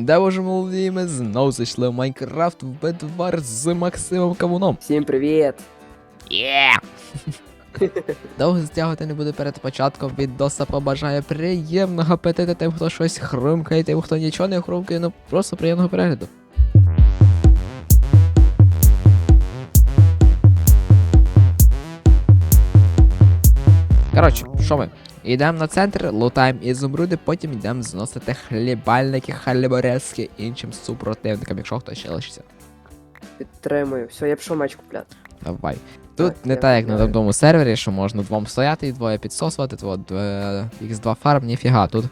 Де боже молоді, ми знову зайшли в Майнкрафт в бедвар з Максимом Кавуном. Всім привіт! Є! Довго стягувати не буду перед початком відоса побажаю приємного апетиту тим, хто щось хрумкає, тим, хто нічого не хрумкає, ну просто приємного перегляду. Коротше, що ми? Йдемо на центр, лутаємо ізумруди, потім йдемо зносити хлібальники, хліборезки іншим супротивникам, якщо хтось ще лишиться. Підтримую. Все, я пішов меч купляти. Давай. Тут Так, не так, як на знаю. сервері, що можна двом стояти і двоє підсосувати, то от X2 фарм, ніфіга. Тут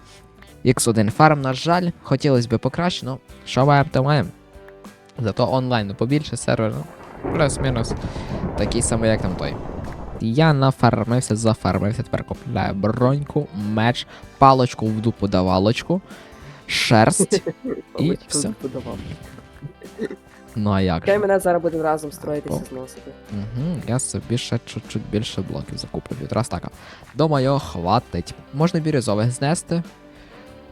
X1 фарм, на жаль, хотілося б покраще, ну що маємо, то маємо. Зато онлайну побільше сервер, ну, плюс-мінус такий самий, як там той. Я нафармився, зафармився, тепер купляю броньку, меч, палочку в дупу давалочку, шерсть. Паличку все. Ну а як Хай мене зараз будемо разом строїтися зносити. Угу, я собі ще чуть-чуть більше блоків закуплю. Раз така. Думаю, хватить. Можна бірюзових знести.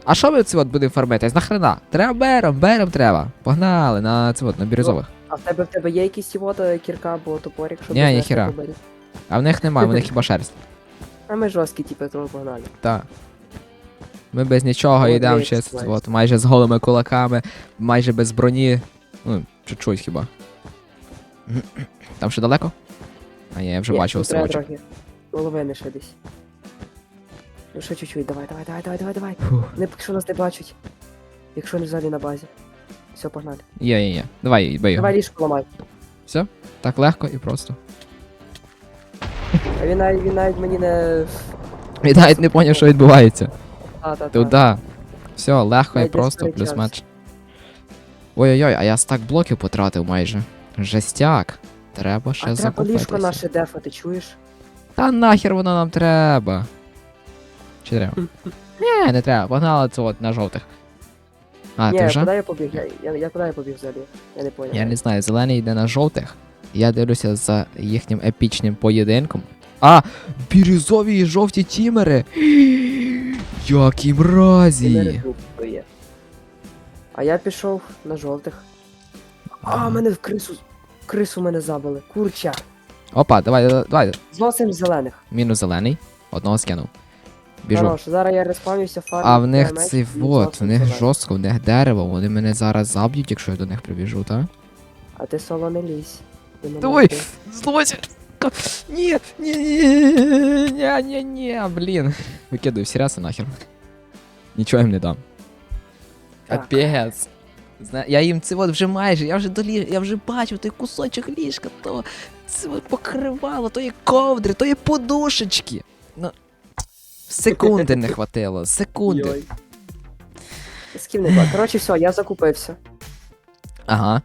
А що ми це от будемо фармитись? Нахрена? Треба берем, берем треба. Погнали на це от, на бірюзових. А в тебе в тебе є якісь вода, кірка або топорик, щоб Ні, ніхіра. А в них немає, в них хіба шерсть. А ми жорсткі, типу, тому погнали. Так. Ми без нічого йдемо ще от, майже з голими кулаками, майже без броні. Ну, чуть-чуть хіба. Там ще далеко? А ні, я вже бачив строчок. трохи. Половини ще десь. Ну ще чуть-чуть, давай, давай, давай, давай, давай, давай. Не поки що нас не бачать. Якщо не взагалі на базі. Все, погнали. Є, є, є. Давай, його. Давай ліжко ламай. Все? Так легко і просто. А він навіть, він навіть мені не. І навіть не поняв, що відбувається. А, та, та. Туда. Все, легко і Навіть не просто, плюс сперечався. матч. Ой-ой-ой, а я стак блоків потратив майже. Жестяк. Треба ще А треба ліжко закупитися. наше дефати, чуєш? Та нахер воно нам треба. Чи треба? Ні, не треба. Погнали це от на жовтих. А, Ні, ти вже? куди я побіг? Я, я, я куди я побіг взагалі? Я не поняв. Я не знаю, зелений йде на жовтих. Я дивлюся за їхнім епічним поєдинком. А! Бірюзові і жовті тімери! Які мразі! А я пішов на жовтих. А, мене в крису. Крису мене забили. Курча. Опа, давай, давай. Зносим зелених. Мінус зелений. Одного скинув. Біжу. Хорош, зараз я респавнюся фарму. А в них цей вот, в них жорстко, в них дерево, вони мене зараз заб'ють, якщо я до них прибіжу, так? А ти соло не лізь. Давай, вбий. Ні, ні, ні, ні, ні, ні, блін. Викидаю всі ряси нахер. Нічого їм не дам. Так. Капець. Зна... Я їм це от вже майже, я вже долі... я вже бачив той кусочок ліжка, то це от покривало, то є ковдри, то є подушечки. Ну, секунди не хватило, секунди. Йой. З ким не була. Коротше, все, я закупився. Ага.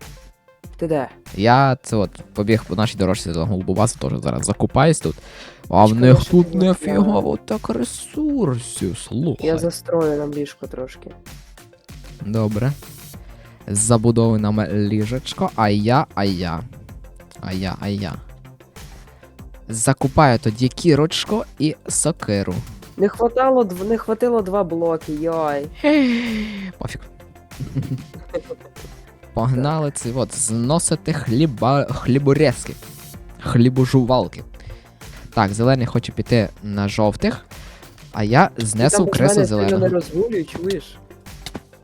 Ти де? Я це от побіг по нашій дорожці до голубовазу, теж зараз закупаюсь тут. А в них що тут не нефігово так ресурсів, слухай. Я застрою нам ліжко трошки. Добре. Забудовуй нам ліжечко, а я, а я. А я, а я. Закупаю тоді кірочко і сокиру. Не хватало, дв- не хватило два блоки, йой. Пофіг. Погнали це от зносити хліба... хліборезки. Хлібожувалки. Так, зелений хоче піти на жовтих, а я знесу не зеленого. розгулюй, чуєш?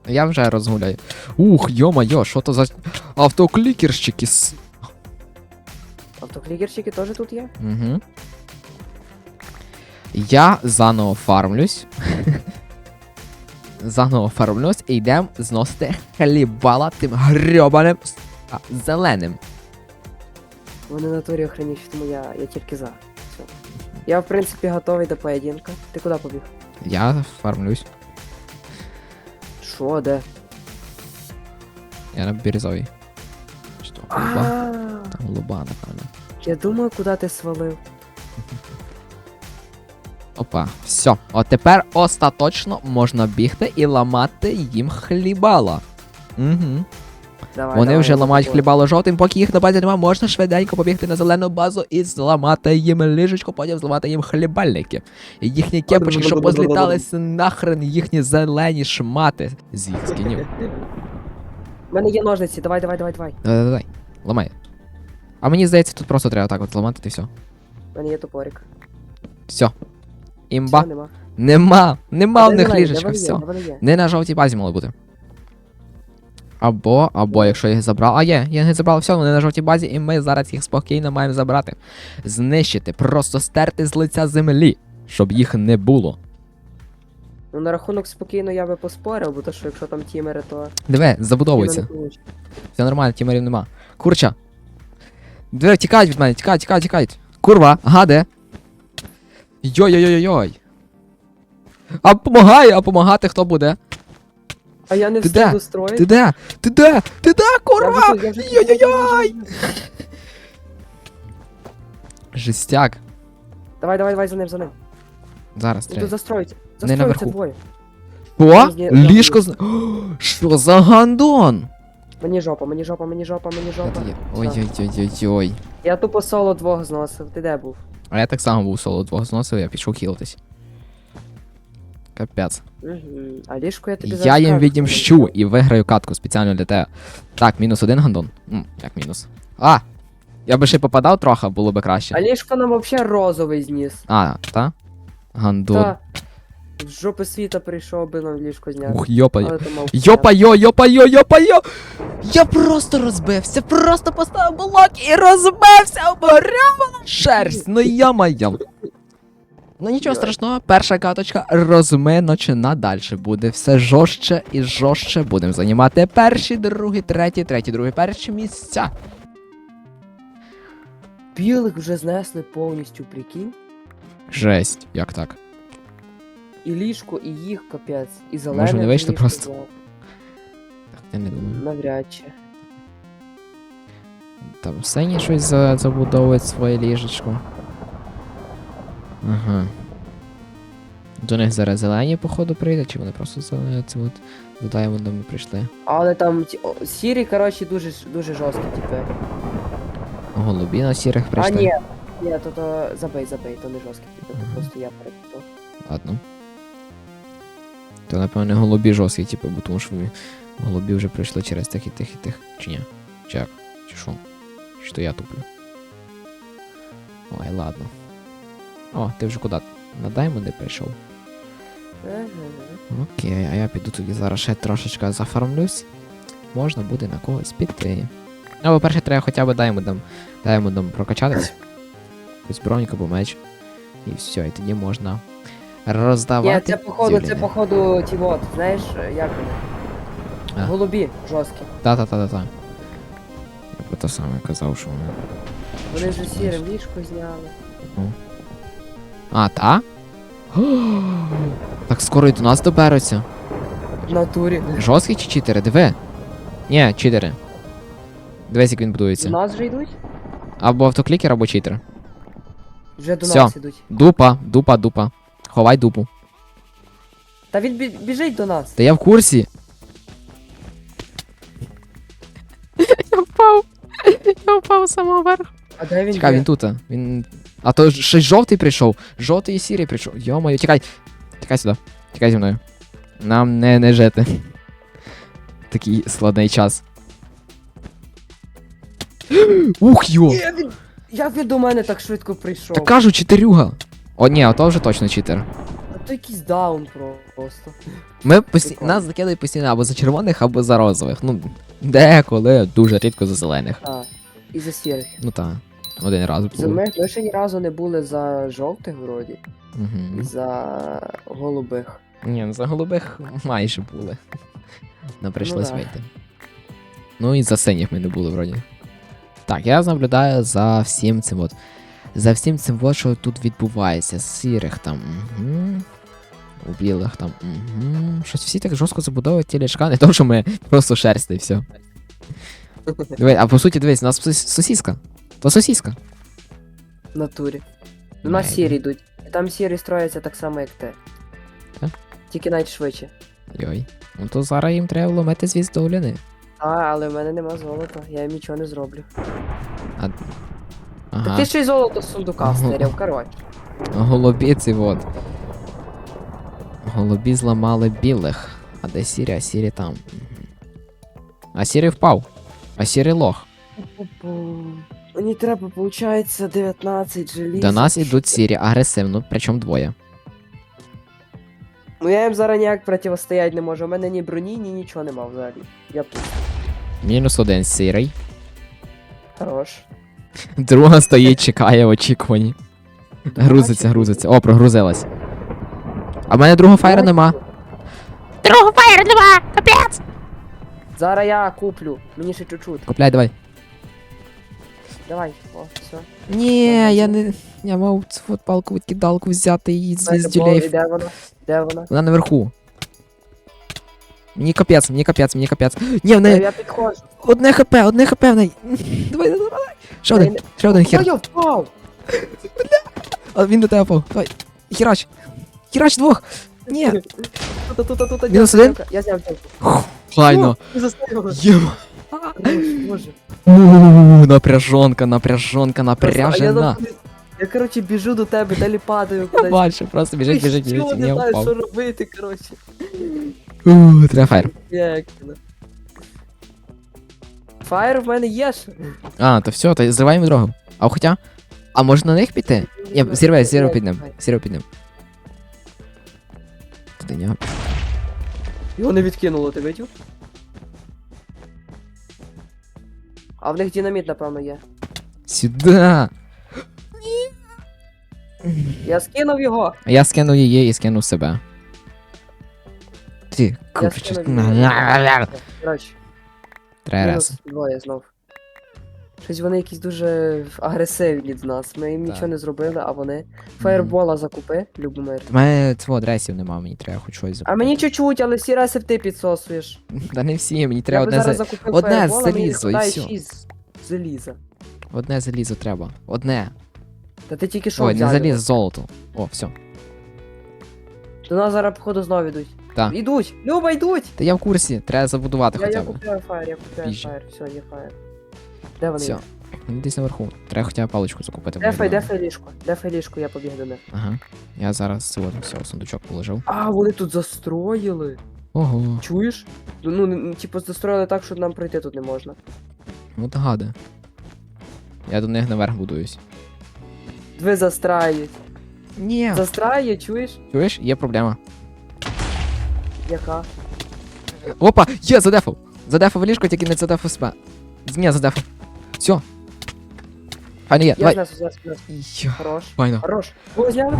Я вже розгуляю. Ух, йо-майо, що то за автоклікерщики с. Автоклікерчики теж тут є? Угу. Я заново фармлюсь. Заново фармлюсь і йдемо зносити хлібала тим грьобаним зеленим. Вони на турі охраніші, тому я, я тільки за. Все. Я, в принципі, готовий до поєдинка. Ти куди побіг? Я фармлюсь. Що, де? Я на бірюзовій. Що, А. Там голуба, напевно. Я думаю, куди ти свалив. Опа, все. От тепер остаточно можна бігти і ламати їм хлібала. Угу. Давай, Вони давай, вже ламають тобою. хлібало жовтим, поки їх на базі немає, можна швиденько побігти на зелену базу і зламати їм ліжечко, потім зламати їм хлібальники. І їхні кепочки, що позліталися нахрен їхні зелені шмати з їх скінів. У мене є ножниці, давай, давай, давай, давай. Давай, давай, ламай. А мені здається, тут просто треба так от зламати і все. У мене є топорик. Все. Імба. Нема. Нема. Нема в них ліжечка, все. Не на жовтій базі мало бути. Або, або, якщо я їх забрав. А є, я їх забрав, все, вони на жовтій базі, і ми зараз їх спокійно маємо забрати. Знищити, просто стерти з лиця землі, щоб їх не було. Ну на рахунок спокійно я би поспорив, бо то що якщо там тімери, то Диви, забудовується. Все нормально, тімерів нема. Курча. Диви, тікають від мене, тікають, тікають, тікають. Курва, гаде. Йой-йой-йой-йой. А помагає, а помагати хто буде? А я не Ти де? Ти де? Ти де? Ти де, Я вже я вже Йой-йой-йой! Жестяк. Давай, давай, давай за ним, за ним. Зараз Тут треба. застроїться. Застроїться наверху. двоє. О, Ні, ліжко з... О, Що за гандон? Мені жопа, мені жопа, мені жопа, мені жопа. Ой-ой-ой-ой-ой. Я тупо соло двох зносив. Ти де був? А я так само був соло двох зносив, я пішов хілитись. Капець. Угу. А ліжко я тобі зараз Я їм відімщу і виграю катку спеціально для тебе. Так, мінус один гандон. М, як мінус. А! Я би ще попадав трохи, було би А краще. ліжко нам взагалі розовий зніс. А, та? Гандон. Та. З жопи світа прийшов би нам ліжко зняти. Ух, йопа. Але то мав Йопа-йо, йопа-йо, йопа-йо! Я просто розбився, просто поставив блок і розбився, оборяла шерсть, ну я моя. Ну нічого страшного, перша каточка розминочена далі буде все жорстче і жорстче. Будемо займати перші, другі, треті, треті, другі, перші місця. Білих вже знесли повністю, прикинь. Жесть, як так? І ліжко, і їх капець. І зелене. Може, не вийшло просто? зняв. Я не думаю. Навряд чи. Там Сені щось забудовує своє ліжечко. Ага. До них зараз зелені, походу, прийде, чи вони просто за це от до Даймондами прийшли. Але там о, сірі, коротше, дуже, дуже жорсткі, типу. Голубі на сірих А ні, ні, то, то забей, забей, то не жорсткі, типу, Ага. то просто я перепутав. Ладно. То напевне голубі жорсткі, типу, бо тому що голубі вже прийшли через тих і тих і тих. Чи ні? Чи? Чи що? Чи то я туплю? Ой, ладно. О, ти вже куди? На Даймонди прийшов. Ага. Окей, а я піду тоді зараз ще трошечки зафармлюсь. Можна буде на когось піти. Ну, по-перше, треба хоча б даймондом, даймондом прокачатись. Якусь броньку або меч. І все, і тоді можна роздавати. Ні, це походу, це походу ті от, знаєш, як вони? Голубі, жорсткі. Та-та-та-та-та. Я про те саме казав, що вони. Вони вже сірим ліжко зняли. А, та? так скоро і до нас доберуться. В натурі. Жорсткі чи читери? Диви. Ні, читери. Дивись, як він До будується. нас вже йдуть? Або автоклікер, або читер. Вже до Всьо. нас ідуть. Дупа, дупа, дупа. Ховай дупу. Та він бі- біжить до нас. Та я в курсі. Я впав самоверх. А де він Чекай, є? він тут. Він. А то ж- щось жовтий прийшов. Жовтий і сірий прийшов. Йо-моє, тікай. Тікай сюди. Тікай зі мною. Нам не, не жити. Такий складний час. Ух йо! Є, він- Як він до мене так швидко прийшов? Та кажу, читерюга. О, ні, ото вже точно читер. То якийсь даун просто. Ми пості... Прикольно. нас закидають постійно або за червоних, або за розових. Ну, деколи, дуже рідко за зелених. А, і за сірих. Ну так, один раз За було. ми, ми ще ні разу не були за жовтих вроді. І Угу. за голубих. Ні, ну за голубих майже були. Нам прийшлось да. вийти. Ну і за синіх ми не були вроді. Так, я наблюдаю за всім цим от. За всім цим от, що тут відбувається. З сірих там. Угу. У білих там. Угу. Щось всі так жорстко забудовують ті не то, що ми просто шерсти і все. Диви, а по суті, дивись, у нас сос- сосіска. То сосіска. В натурі. У нас Меді. сірі йдуть. І там сірі строяться так само, як ти. Так? Тільки навіть швидше. Йой. Ну то зараз їм треба вломити звіздовлюни. А, але в мене нема золота, я їм нічого не зроблю. Так Ага. ти ще й золото з сундука Ага. стеряв, коротше. Голубі ці от. Голубі зламали білих. А де сірі, а сірі там. А сірий впав. А сірий лох. Мені треба, виходить, 19 желіз. До нас ідуть сірі агресивно, причому двоє. Ну я їм зараз ніяк протистояти не можу. У мене ні броні, ні нічого нема взагалі. Я тут. Мінус один сірий. Хорош. Друга стоїть, чекає в очікуванні. Грузиться, грузиться. О, прогрузилась. А в мене другого фаєра нема. Другого фаєра нема! Капець! Зараз я куплю. Мені ще чуть-чуть. Купляй, давай. Давай, о, все. Ні, я не. Я мав цю от палку відкидалку взяти і звіздюлей. Де вона? Де вона? Вона наверху. Мені капець, мені капець, мені капець. Ні, в неї я підходжу. одне хп, одне хп в неї. Давай, давай, давай. Ще один, ще один Ой, хер. я впав! А він до тебе впав. Давай. Хірач. Хірач двох. Ні. Тут, тут, тут, тут. Мінус один? Я зняв дівку. Файно. Єма. Боже. Напряжонка, напряжонка, я, напряжена. я, коротше, біжу до тебе, далі падаю. Бачу, просто біжить, біжить, біжить. і не знаю, що робити, коротше. Треба фаєр. Фаєр в мене є ще. А, то все, то зриваємо дорогу. А хоча. А може на них піти? Ні, зірвай, зірвай під ним. Зірвай під ним. Туди. Його не відкинуло, ти видів? А в них динаміт, напевно, є. Сюда. Я скинув його. Я скину її і скину себе. Ти, Я скинув його. Коротше, Треба раз. мінус двоє знов. Щось вони якісь дуже агресивні з нас. Ми їм Так. нічого не зробили, а вони. Фаєрбола закупи, Любомир. У мене цього дресів нема, мені треба хоч щось А мені чуть-чуть, але всі раси ти підсосуєш. Та не всі, мені треба одне, за... одне залізо, і шість заліза. одне залізо треба. Одне. Та ти тільки що Ой, не залізо, золото. О, все. До нас зараз, походу, знов ідуть. Так. Ідуть! Люба, йдуть! Та я в курсі, треба забудувати Я, хоча я купляю фаєр, я купляю Пізже. фаєр, все, є фаєр. Де вони? Все. Десь наверху. Треба хоча б паличку закупити. Дефай, дефай ліжко. Дефай ліжко, я побіг до них. Ага. Я зараз сьогодні все, сундучок положив. А, вони тут застроїли. Ого, Чуєш? Ну, ну, типу, застроїли так, що нам пройти тут не можна. от гади. Я до них наверх будуюсь. Ви застраюють. Ні. Застрає, чуєш? Чуєш, є проблема. Яка? Опа! Є, задефав! Задефав ліжко, тільки не задефав себе. Ні, задефав. Все. Файно є, Я давай. зараз, зараз. Йо, Хорош. Файно. Хорош. О, зняли?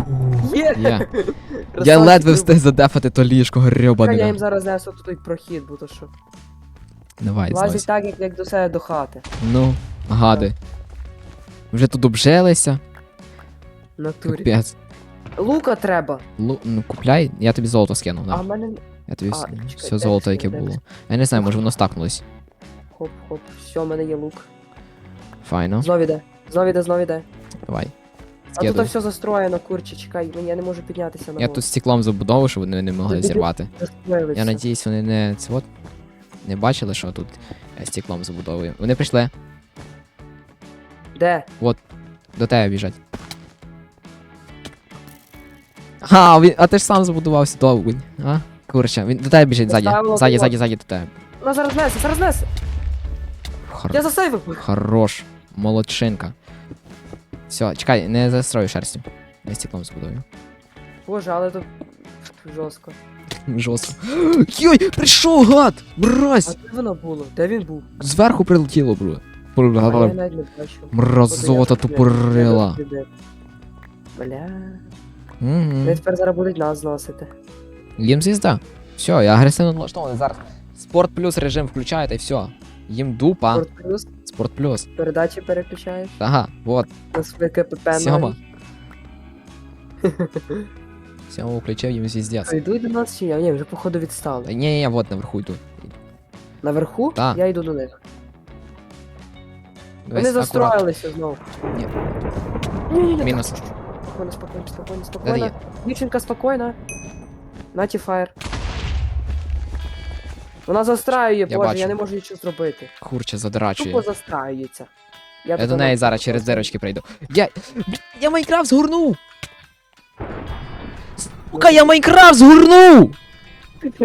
Є! Є. Я Красавчик, ледве встиг задефати то ліжко, Чекай, Я їм зараз знесу тут той прохід, бо то що. Давай, Лазить знось. так, як, як до себе до хати. Ну, гади. Вже тут обжилися. В Натурі. Капець. Лука треба. Лу, ну купляй, я тобі золото скину. А На. мене. Я тобі а, вс- чекай, все де золото, яке де було. Я не знаю, може воно стакнулось. Хоп, хоп. Все, в мене є лук. Файно. Знов іде. Знов іде, знов іде. Давай. А тут Скидуй. все застроєно, курче, чекай, мені- я не можу піднятися на Я тут стеклом забудову, щоб вони не могли Ти- ти- зірвати. Я надіюсь, вони не це от не бачили, що тут я стеклом забудовую. Вони прийшли Де? до тебе біжать. А, він, а ти ж сам забудувався довго. А? Курча, він до тебе біжить ззаді. Поставила Ззаді, блок. ззаді, ззаді до тебе. Вона зараз несе, зараз несе. Хор... Я засейвив. Хорош. Молодчинка. Все, чекай, не застрою шерстю. Я стеклом забудую. Боже, але тут жорстко. Жорстко. Йой, прийшов гад! А де воно було? Де він був? Зверху прилетіло, бро. А я навіть не бачу. Мразота От я- тупорила. я- я- Бля. Вони тепер зараз будуть нас зносити. Їм звізда. Все, я агресивно налаштований зараз. Спорт плюс режим включаєте і все. Їм дупа. Спорт плюс, Спорт плюс. передачі переключаєш. Ага, вот. КПП Сьома. Сьома включив їм звіздець. Йдуть до нас чи ні? Ні, вже походу відстали. Ні, ні, ні, вот наверху йду. Наверху? Так. Я йду до них. Вони Дивись, акурат. застроїлися знову. Ні. Ні-ні-ні, Мінус. так, Спокійно, спокійно, спокійно, спокійно. Дівчинка спокійна. Наті фаєр. Вона застраює, Я боже, бачу. я не можу нічого зробити. Курче Тупо задрачує. застраюється. Я до неї зараз через дирочки прийду. Я. Я Майнкрафт згорнув! Сука, я Майнкрафт згорнув!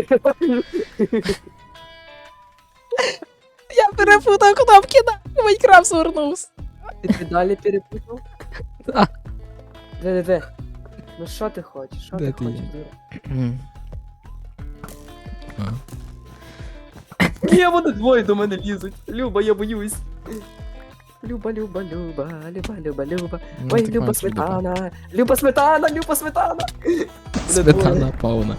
Я перепутав кнопки, да. Майнкрафт згорнувся. Ти ти далі перепутав? Да. Диви, диви. Ну що ти хочеш? Що Де ти ти хочеш? є? Ні, вони двоє до мене лізуть. Люба, я боюсь. Люба, Люба, Люба, Люба, Люба, Люба. Ну, Ой, так Люба вам сюди. сметана. Люба сметана, Люба сметана. Сметана повна.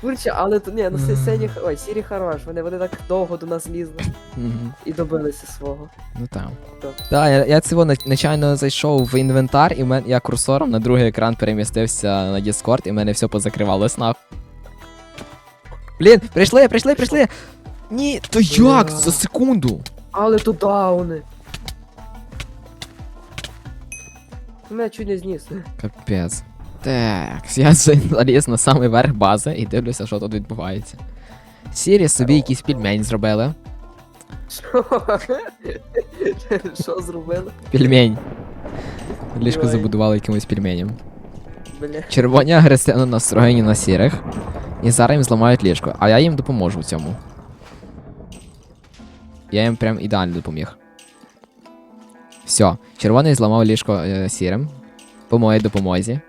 Курче, але то ні, ну си- сині, ой, сірі хорош, вони, вони так довго до нас лізли Мгм. і добилися свого. Ну там. Так. Так, я, я цього не- нечайно зайшов в інвентар, і мен, я курсором на другий екран перемістився на Discord, і в мене все позакривалось нахуй. Блін, прийшли, прийшли, прийшли! Ні, то як? За секунду! Але то дауни. Мене чуть не зніс. Капець. Так, я заліз на самий верх бази і дивлюся, що тут відбувається. Сірі собі якийсь пельмень зробили. Що? Що зробили? Пельмень. Ліжко забудували якимось пельменем. Червоні агресивно настроєні на сірих. І зараз їм зламають ліжко, а я їм допоможу в цьому. Я їм прям ідеально допоміг. Все, червоний зламав ліжко е, сірим. По моїй допомозі.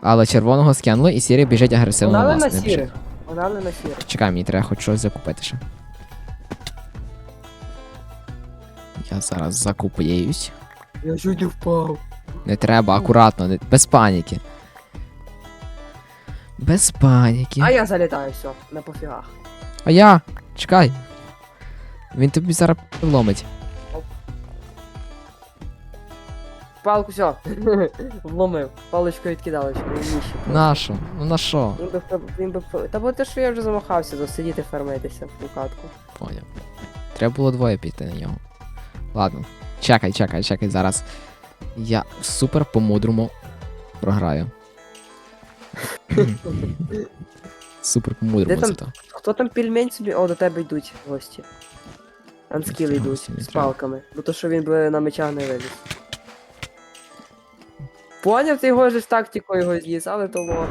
Але червоного скинули і сірий біжить агресивно Погнали на сірих. Погнали на сірих. Чекай, мені треба хоч щось закупити ще. Я зараз закупуюсь. Я чуть не впав. Не треба, акуратно, не... без паніки. Без паніки. А я залітаю, все, на пофігах. А я. Чекай. Він тобі зараз вломить. Палку, все. Вломив. Паличку відкидалочку, ніщі. На що? Ну на що? Він би, він би, Та бо те, що я вже замахався, засидіти фермитися в катку. Поняв. Треба було двоє піти на нього. Ладно. Чекай, чекай, чекай зараз. Я супер по-мудрому програю. супер по-мудрому Де там зато. Хто там пельмень собі? О, до тебе йдуть гості. Анскіли йдуть з палками. Бо то, що він би на мечах не виліз. Поняв, ти його ж з тактикою його з'їз, але то лор.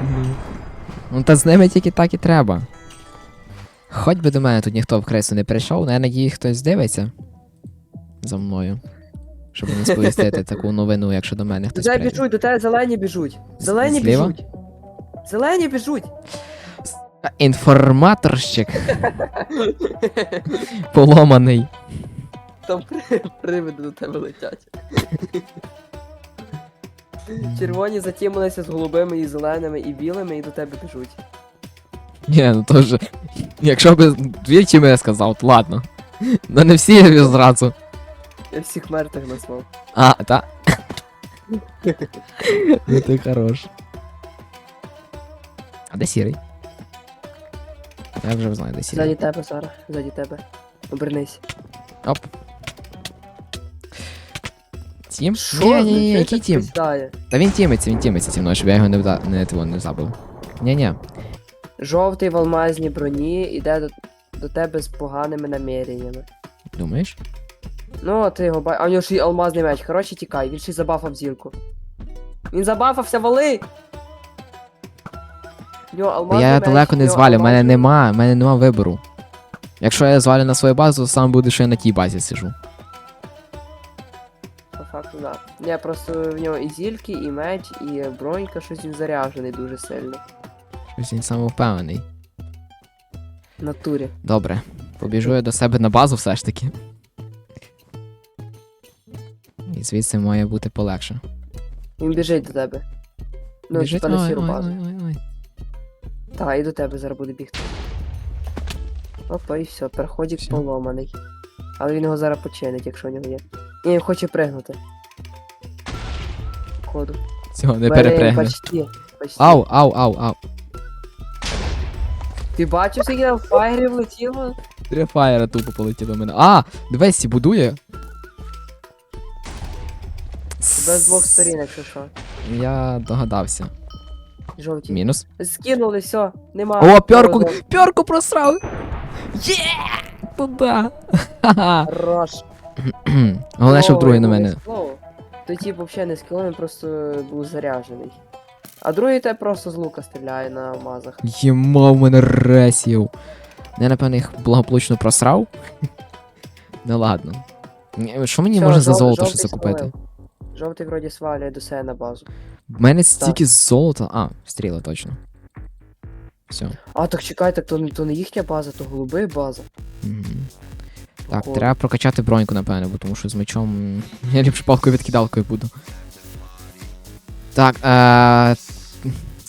Ну та з ними тільки так і треба. Хоч би до мене тут ніхто в кресу не прийшов, але я надію, хтось дивиться за мною. Щоб не сповістити таку новину, якщо до мене хтось тебе прийде. біжуть, до тебе зелені біжуть. Зелені Зліва? біжуть. Зелені біжуть. Інформаторщик поломаний. Там при- привиди до тебе летять. Червоні затімилися з голубими і зеленими і білими і до тебе біжуть. Ні, ну то ж. Якщо б дві тіми я сказав, то ладно. Ну не всі я зразу. Я всіх мертвих назвав. А, та. Ну ти хорош. А де сірий? Я вже знаю, де сірий. Ззаді тебе, Сара, ззаді тебе. Обернись. Оп. Тім? Ні, ні, ні, який тім? Та він тімиться, він тімиться зі мною, щоб я його не, вда... не, того не забив. Ні-ні. Жовтий в алмазній броні іде до, до тебе з поганими наміреннями. Думаєш? Ну, а ти його бачиш. А у нього ж і алмазний меч. Коротше, тікай, він ще й забафав зірку. Він забафався, вали! Я далеко не звалю, в мене нема, в мене нема вибору. Якщо я звалю на свою базу, то саме буде, що я на тій базі сижу. По факту, да. Ні, просто в нього і зільки, і меч, і бронька, щось він заряджений дуже сильно. Щось він самовпевнений. В натурі. Добре. Побіжу я до себе на базу все ж таки. І звідси має бути полегше. Він біжить до тебе. Ну, типа на Ой, сіру ой, базу. Ой. І до тебе зараз буде бігти. Опа, і все, переходик Всё. поломаний. Але він його зараз починить, якщо у нього є. Ні, він хоче пригнути. Походу. Цього не перепригне. Почти, почти. Ау, ау, ау, ау. Ти бачив, скільки там фаєрів влетіло? Три фаєра тупо полетіло в мене. А! Дивись, будує. Тебе з двох сторін, якщо що. Я догадався. Жовті. Мінус. Скинули, все, нема. О, пьорку, Жовтого. пьорку просрав! Є! Туда! Ха-ха! Хорош. Головне, щоб другий на мене. Той тип взагалі не скіло, він просто був заряджений. А другий те просто з лука стріляє на мазах. Єма в мене ресів. Я, напевно, їх благополучно просрав. Ну ладно. Що мені Всё, можна за жов- золото жовтий щось закупити? свалив. Жовтий вроді свалює до себе на базу. В мене стільки золота. А, стріли точно. Все. А, так чекай, так то, то не їхня база, то голуби база. Мгм. Так, Походу. треба прокачати броньку, напевно, бо тому що з мечом. м, Я ліпше палкою відкидалкою буду. Так, е...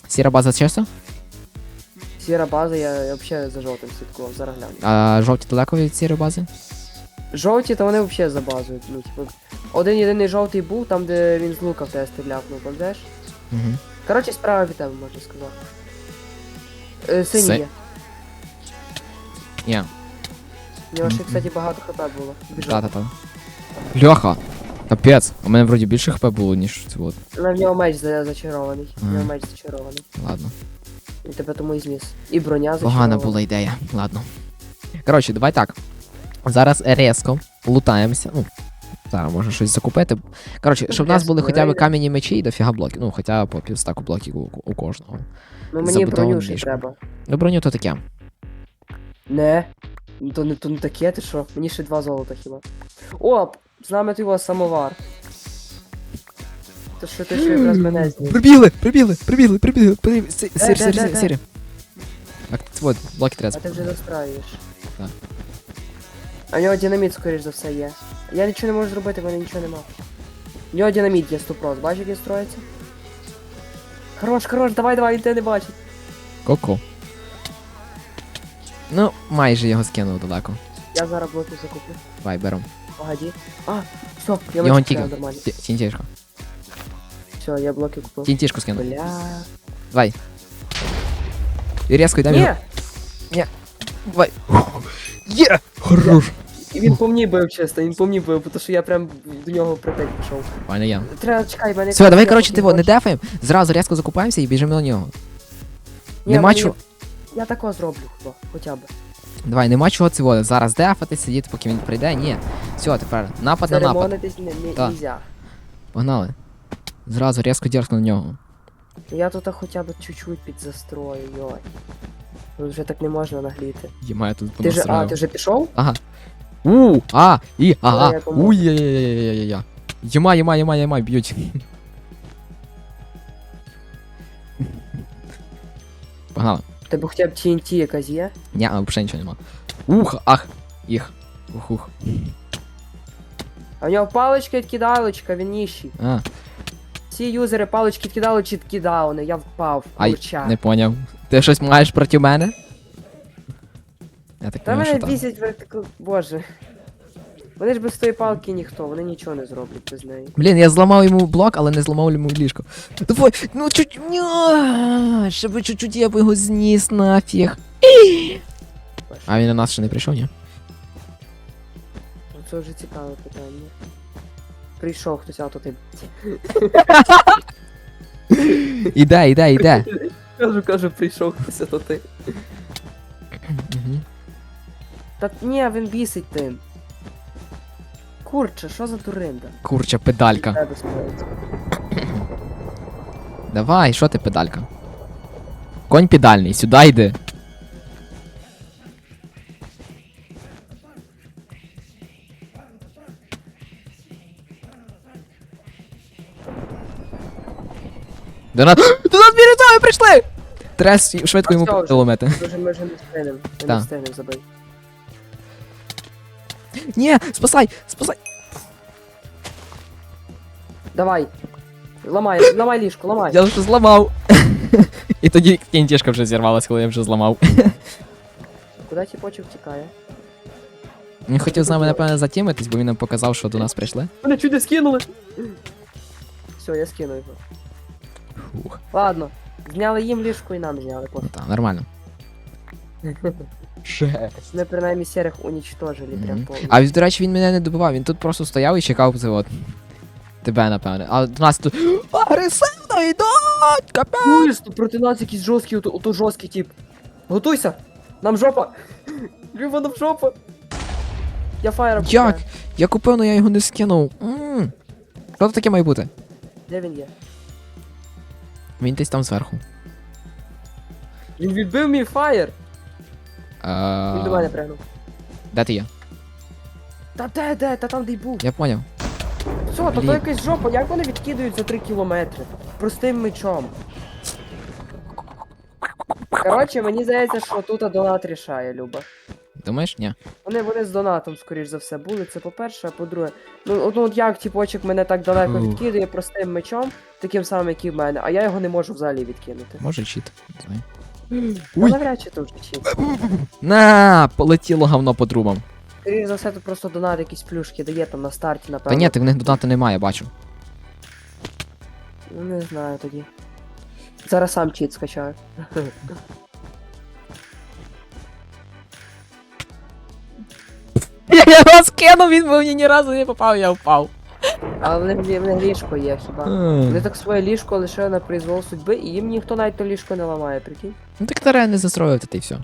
Сіра база чисто? Сіра база, я, я взагалі за жовтим слідкував, зараз гляну. А жовті далеко від сірої бази? Жовті, то вони взагалі за базою. Ну, типу, один єдиний жовтий був, там, де він з лука в тебе стріляв, ну пам'ятаєш? Угу. Коротше, справа від тебе, можна сказати. Е, синій Си- є. Ні, У нього ще, кстати, багато хп було. Біжав. та-та-та. Льоха! Капець, у мене вроді більше хп було, ніж це от. Ну, в нього меч за- зачарований. В нього Ага. меч зачарований. Ладно. І тебе тому і зніс. І броня зачарована. Погана була ідея. Ладно. Коротше, давай так. Зараз резко лутаємося. Ну, зараз можна щось закупити. Коротше, щоб в нас були хоча б кам'яні мечі і дофіга блоків. Ну, хоча б по півстаку блоків у, у кожного. Ну мені броню ще треба. Ну, броню то таке. Не. Ну, То не, то не таке, ти що? Мені ще два золота хіба. О, з нами ти його самовар. То що ти ще якраз мене зніс. Прибігли, прибігли, прибігли, прибігли, прибігли. Сірі, сірі, сірі. Так, от, блоки А треба. ти вже настраюєш. Так. А в нього динаміт, скоріш за все, є. Я нічого не можу зробити, в мене нічого нема. В нього динаміт є 100%, бачиш, як він строїться? Хорош, хорош, давай, давай, він тебе не бачить. Ко-ко. Ну, майже його скинув далеко. Я зараз блоки закуплю. Давай, берем. Погоди. А, все, я Його меч тільки. нормально. Ті- Тінтішку. Все, я блоки купив. Тінтішку скинув. Бля. Давай. І різко йдемо. Ні! Давай. Є! Хорош. І він по мені бив, чесно, він по мені бив, тому що я прям до нього припить пішов. Пані я. Треба, чекай, мене... Все, давай, коротше, ти во, не дефаємо, зразу різко закупаємося і біжимо на нього. Ні, Нема мені- чого. Я тако зроблю, хіба, хоча б. Давай, нема чого цього. Зараз дефати, сидіти, поки він прийде. Ні. Все, тепер напад на напад. Церемонитись не, не, Так. нельзя. Погнали. Зразу різко дерзко на нього. Я тут хоча б чуть-чуть підзастрою, йой. Тут вже так не можна нагліти. Ємає тут Ти же, а, ти вже пішов? У, а, і, ага. Уй, я, я, я, я, я, я. Єма, єма, єма, єма, б'ють. Погнали. Тебе хоча б TNT якась є? Ні, а взагалі нічого нема. Ух, ах, їх. Ух, ух. А в нього паличка відкидалочка, він ніщий. А, Всі юзери палички відкидали чи відкидауни, я впав. ай, Мурча. не поняв. Ти щось маєш проти мене? Я так Та що мене бісять вертику. Боже. Вони ж без тої палки ніхто, вони нічого не зроблять без неї. Блін, я зламав йому блок, але не зламав йому ліжко. Давай, ну чуть. Ня, Щоб чуть-чуть я б його зніс нафіг. А він на нас ще не прийшов, ні? Ну, Це вже цікаве питання. Прийшов хтось, а то ти. Іде, іде, іде. Кажу, кажу, прийшов хтось, а то ти. Мгм. Та ні, він бісить тим. Курче, що за дуринда? Курча, педалька. Давай, що ти педалька? Конь педальний, сюди йди. До нас. До нас бірюзові прийшли! Треба с- швидко йому А що вже? Дуже ми вже не встигнемо. Ми Так. не встигнемо забити. Ні, спасай! Спасай! Давай. Ламай, ламай ліжко, ламай. Я вже зламав. І тоді кінтішка вже зірвалась, коли я вже зламав. Куди ті почив тікає? Він хотів з нами, напевно, затімитись, бо він нам показав, що до нас прийшли. Мене чуть не скинули. Все, я скину його. Фух. Ладно. Зняли їм ліжко і нам зняли. Ну пофіг. так, нормально. Жесть. Ми принаймні серих унічтожили прям Мгм. повністю. А до речі, він мене не добивав, він тут просто стояв і чекав от. Тебе, напевне. А до нас тут. Агресивно йдуть! Капець! Проти нас якийсь жорсткий, ото, ото жорсткий тип. Готуйся! Нам жопа! Люба, нам жопа! Я фаєра Як? Я купив, але я його не скинув. М. Що це таке має бути? Де він є? Він десь там зверху. Він відбив мій фаєр! Він до мене пригнув. Де ти є? Та де, де, та там де й був. Я поняв. Все, то то якась жопа, як вони відкидують за 3 кілометри? Простим мечом. Коротше, мені здається, що тут донат рішає, Люба. Думаєш? Ні. Вони, вони з донатом, скоріш за все, були, це по-перше, а по-друге. Ну, от, ну, от як тіпочок мене так далеко Ух. відкидує простим мечом, таким самим, як і в мене, а я його не можу взагалі відкинути. Може чіт. Не знаю. Ой. навряд чи то вже чіт. На, полетіло говно по трубам. Скоріш за все, тут просто донат якісь плюшки дає там на старті, Та ні, так в них додати немає, бачу. Ну не знаю тоді. Зараз сам чіт скачаю. Я його скинув, він мені ні разу не попав, я впав. Але в них, в них ліжко є хіба. Вони так своє ліжко лише на произвол судьби, і їм ніхто навіть то ліжко не ламає, прикинь. Ну так треба не застроїв та й все.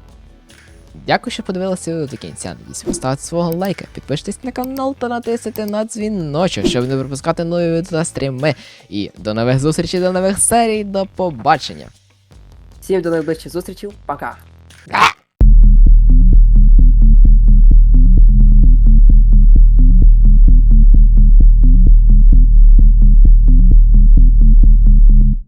Дякую, що подивилися відео до кінця. Надіюсь, поставте свого лайка, підпишитесь на канал та натисните на дзвіночок, щоб не пропускати нові відео та стріми. І до нових зустрічей, до нових серій, до побачення. Всім до найближчих зустрічей, пока!